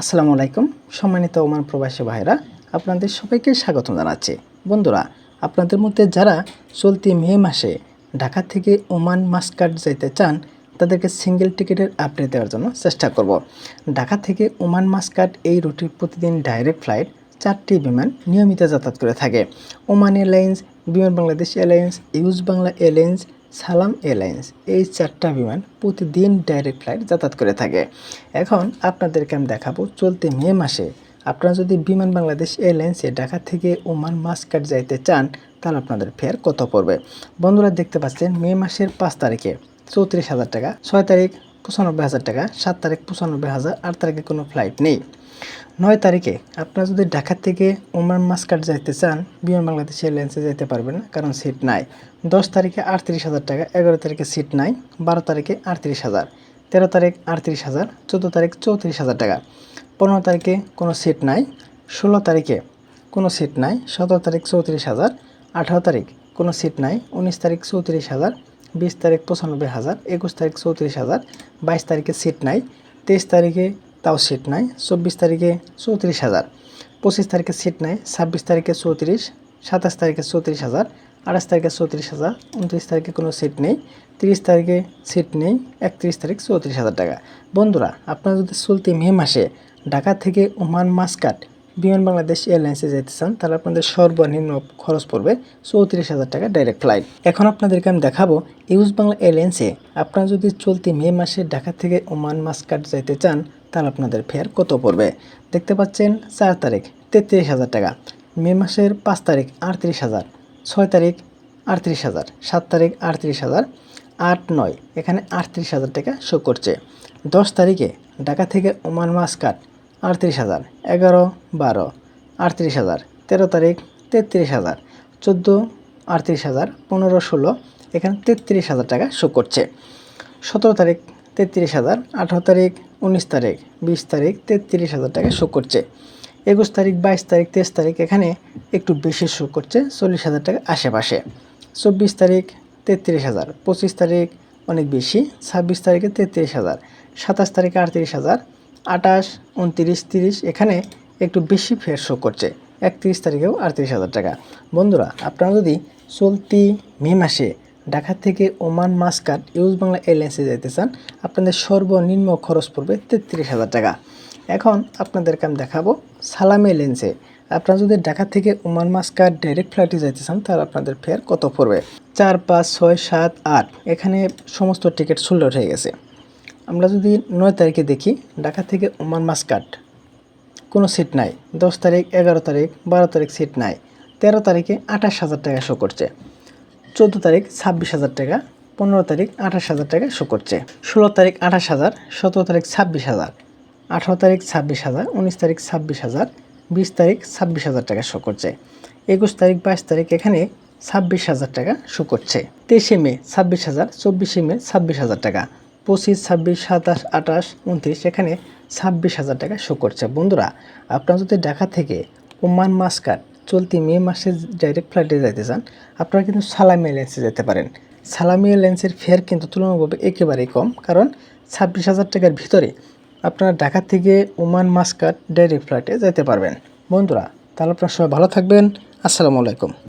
আসসালামু আলাইকুম, সম্মানিত ওমান প্রবাসী ভাইরা আপনাদের সবাইকে স্বাগত জানাচ্ছি। বন্ধুরা, আপনাদের মধ্যে যারা চলতি মে মাসে ঢাকা থেকে ওমান মাস্কাট যেতে চান, তাদেরকে সিঙ্গেল টিকিটের আপডেট দেওয়ার জন্য চেষ্টা করব। ঢাকা থেকে ওমান মাস্কাট এই রুটির প্রতিদিন ডাইরেক্ট ফ্লাইট চারটি বিমান নিয়মিত যাতায়াত করে থাকে। Oman Airlines, Biman Bangladesh Airlines, US Bangla Airlines Salam Airlines, এই চারটা বিমান প্রতিদিন ডাইরেক্ট ফ্লাইট যাতায়াত করে থাকে। এখন আপনাদেরকে আমি দেখাবো চলতি মে মাসে আপনারা যদি বিমান বাংলাদেশ এয়ারলাইন্সে ঢাকা থেকে ওমান মাস্কাট যাইতে চান, তাহলে আপনাদের ফেয়ার কত পড়বে? বন্ধুরা দেখতে পাচ্ছেন মে মাসের পাঁচ তারিখে চৌত্রিশ হাজার টাকা, ছয় তারিখ পঁচানব্বই হাজার টাকা, সাত তারিখ পঁচানব্বই হাজার, আট তারিখে কোনো ফ্লাইট নেই। নয় তারিখে আপনারা যদি ঢাকা থেকে ওমান মাস্কাট যাইতে চান, বিমান বাংলাদেশ এয়ারলাইন্সে যেতে পারবেন না কারণ সিট নাই। দশ তারিখে আটত্রিশ হাজার টাকা, এগারো তারিখে সিট নাই, বারো তারিখে আটত্রিশ হাজার, তেরো তারিখ আটত্রিশ হাজার, চোদ্দ তারিখ চৌত্রিশ হাজার টাকা। পনেরো তারিখে কোনো সিট নাই, ষোলো তারিখে কোনো সিট নাই, সতেরো তারিখ চৌত্রিশ হাজার, আঠারো তারিখ কোনো সিট নাই, উনিশ তারিখ চৌত্রিশ হাজার বিশ তারিখ পঁচানব্বই হাজার, একুশ তারিখ চৌত্রিশ হাজার, বাইশ তারিখে সিট নাই, তেইশ তারিখে তাও সিট নাই, চব্বিশ তারিখে চৌত্রিশ হাজার, পঁচিশ তারিখে সিট নাই, ছাব্বিশ তারিখে চৌত্রিশ, সাতাশ তারিখে চৌত্রিশ হাজার, আঠাশ তারিখে চৌত্রিশ হাজার, উনত্রিশ তারিখে কোনো সিট নেই, তিরিশ তারিখে সিট নেই, একত্রিশ তারিখ চৌত্রিশ হাজার টাকা। বন্ধুরা, আপনারা যদি চলতি মে মাসে ঢাকা থেকে ওমান মাস্কাট বিমান বাংলাদেশ এয়ারলাইন্সে যেতে চান, তাহলে আপনাদের সর্বনিম্ন খরচ পড়বে চৌত্রিশ হাজার টাকা ডাইরেক্ট ফ্লাইট এখন আপনাদেরকে আমি দেখাবো ইউজ বাংলা এয়ারলাইন্সে আপনারা যদি চলতি মে মাসে ঢাকা থেকে ওমান মাস্কাট যেতে চান, তাহলে আপনাদের ফেয়ার কত পড়বে? দেখতে পাচ্ছেন চার তারিখ, তেত্রিশ হাজার টাকা। মে মাসের পাঁচ তারিখ, আটত্রিশ হাজার। ছয় তারিখ, আটত্রিশ হাজার। সাত তারিখ, আটত্রিশ হাজার। আট, নয়, এখানে আটত্রিশ হাজার টাকা শো করছে। দশ তারিখে ঢাকা থেকে ওমান মাস্কাট আটত্রিশ হাজার, এগারো, বারো, আটত্রিশ হাজার, তেরো তারিখ, তেত্রিশ হাজার, চোদ্দ, আটত্রিশ হাজার, পনেরো, ষোলো, এখানে তেত্রিশ হাজার টাকা শো করছে। সতেরো তারিখ, তেত্রিশ হাজার, আঠারো তারিখ, উনিশ তারিখ, বিশ তারিখ, তেত্রিশ হাজার টাকা শো করছে। একুশ তারিখ, বাইশ তারিখ, তেইশ তারিখ, এখানে একটু বেশি শো করছে, চল্লিশ হাজার টাকা আশেপাশে। চব্বিশ তারিখ, তেত্রিশ হাজার, পঁচিশ তারিখ, অনেক বেশি, ছাব্বিশ তারিখে তেত্রিশ হাজার, সাতাশ তারিখে আটত্রিশ হাজার আঠাশ উনত্রিশ, তিরিশ, এখানে একটু বেশি ফের শো করছে। একত্রিশ তারিখেও আটত্রিশ হাজার টাকা। বন্ধুরা, আপনারা যদি চলতি মে মাসে ঢাকা থেকে ওমান মাস্কাট ইউজ বাংলা এয়ারলাইন্সে যেতে চান, আপনাদের সর্বনিম্ন খরচ পড়বে তেত্রিশ হাজার টাকা। এখন আপনাদেরকে আমি দেখাবো সালাম এয়ারলাইন্সে আপনারা যদি ঢাকা থেকে ওমান মাস্কাট ডাইরেক্ট ফ্লাইটে যেতে চান, তাহলে আপনাদের ফেয়ার কত পড়বে? চার পাঁচ ছয় সাত আট। এখানে সমস্ত টিকিট সোল্ড হয়ে গেছে। আমরা যদি নয় তারিখে দেখি, ঢাকা থেকে ওমান মাস্কাট কোনো সিট নাই। দশ তারিখ, এগারো তারিখ, বারো তারিখ সিট নাই। তেরো তারিখে আঠাশ হাজার টাকা শো করছে। চোদ্দ তারিখ ছাব্বিশ হাজার টাকা, পনেরো তারিখ আঠাশ হাজার টাকা শো করছে। ষোলো তারিখ আঠাশ হাজার, সতেরো তারিখ ছাব্বিশ হাজার, আঠারো তারিখ ছাব্বিশ হাজার, উনিশ তারিখ ছাব্বিশ হাজার, বিশ তারিখ ছাব্বিশ হাজার টাকা শো করছে। একুশ তারিখ, বাইশ তারিখ এখানে ছাব্বিশ হাজার টাকা শো করছে। তেইশে মে ছাব্বিশ হাজার, চব্বিশে মে ছাব্বিশ হাজার টাকা। পঁচিশ, ছাব্বিশ, সাতাশ, আঠাশ, উনত্রিশ, এখানে ছাব্বিশ হাজার টাকা শো করছে। বন্ধুরা, আপনারা যদি ঢাকা থেকে ওমান মাস্কাট চলতি মে মাসে ডাইরেক্ট ফ্লাইটে যেতে চান, আপনারা কিন্তু সালামি এয়ারলাইন্সে যেতে পারেন। সালামি এয়ারলাইন্সের ফেয়ার কিন্তু তুলনামূলক একেবারেই কম, কারণ ছাব্বিশ হাজার টাকার ভিতরে আপনারা ঢাকা থেকে ওমান মাস্কাট ডাইরেক্ট ফ্লাইটে যেতে পারবেন। বন্ধুরা, তাহলে আপনারা সবাই ভালো থাকবেন। আসসালামু আলাইকুম।